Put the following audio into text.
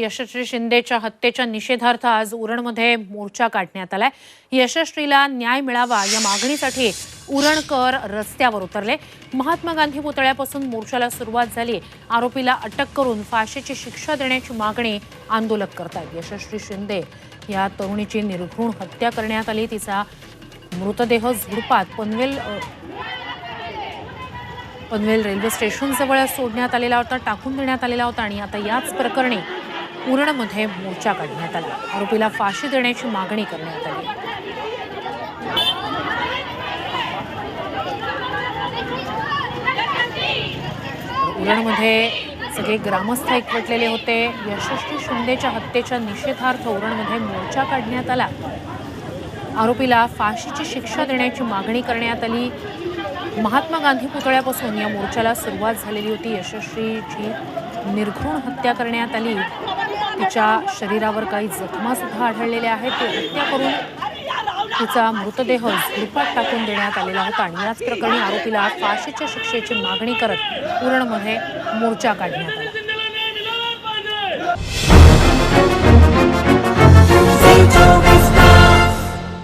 यशस्वी शिंदेच्या हत्येच्या निषेधार्थ आज उरणमध्ये मोर्चा काढण्यात आलाय. यशस्वीला न्याय मिळावा या मागणीसाठी उरणकर रस्त्यावर उतरले. महात्मा गांधी पुतळ्यापासून मोर्चाला सुरुवात झाली. आरोपीला अटक करून फाशीची शिक्षा देण्याची मागणी आंदोलक करतात यशस्वी शिंदे या तरुणीची निर्घृण हत्या करण्यात आली. तिचा मृतदेह झुडपात पनवेल पनवेल रेल्वे स्टेशनजवळ सोडण्यात आलेला होता टाकून देण्यात आलेला होता आणि आता याच प्रकरणी उरणमध्ये मोर्चा काढण्यात आला. आरोपीला फाशी देण्याची मागणी करण्यात आली. उरणमध्ये सगळे ग्रामस्थ एकवटलेले होते. यशस्वी शिंदेच्या हत्येच्या निषेधार्थ उरणमध्ये मोर्चा काढण्यात आला. आरोपीला फाशीची शिक्षा देण्याची मागणी करण्यात आली. महात्मा गांधी पुतळ्यापासून या मोर्चाला सुरुवात झालेली होती. यशस्वीची निर्घृण हत्या करण्यात आली. तिच्या शरीरावर काही जखमा सुद्धा आढळलेल्या आहेत. ते हत्या करून तिचा मृतदेह झुडपात टाकून देण्यात आलेला होता आणि याच प्रकरणी आरोपीला फाशीच्या शिक्षेची मागणी करत उरणमध्ये मोर्चा काढण्यात आला.